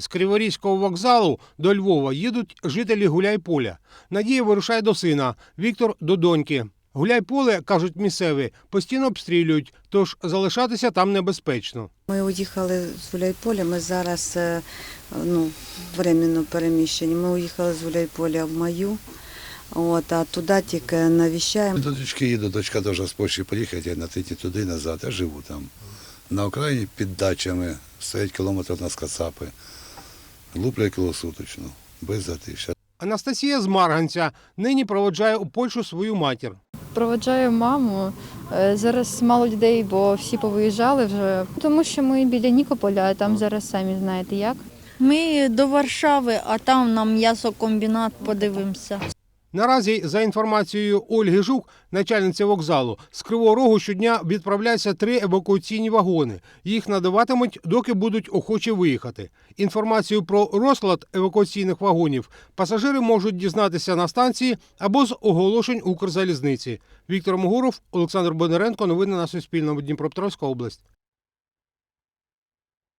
З Криворізького вокзалу до Львова їдуть жителі Гуляйполя. Надія вирушає до сина, Віктор до доньки. Гуляйполе, кажуть місцеві, постійно обстрілюють, тож залишатися там небезпечно. Ми уїхали з Гуляйполя, ми зараз е, ну, временно переміщені. Ми уїхали з Гуляйполя в Маю, от, а туди тільки навіщаємо. До дочки їду, дочка дуже з Польщі поїхати, я на третій туди назад, я живу там. На Україні під дачами, стоять кілометр на скацапи, луплять кілосуточно, без затища. Анастасія з Марганця нині проводжає у Польщу свою матір. Проводжаю маму. Е, Зараз мало людей, бо всі повиїжджали вже. Тому що ми біля Нікополя, а там зараз самі знаєте як. Ми до Варшави, а там на м'ясокомбінат подивимося. Наразі, за інформацією Ольги Жук, начальниці вокзалу, з Кривого Рогу щодня відправляються три евакуаційні вагони. Їх надаватимуть, доки будуть охочі виїхати. Інформацію про розклад евакуаційних вагонів пасажири можуть дізнатися на станції або з оголошень Укрзалізниці. Віктор Могуров, Олександр Бондаренко. Новини на Суспільному. Дніпропетровська область.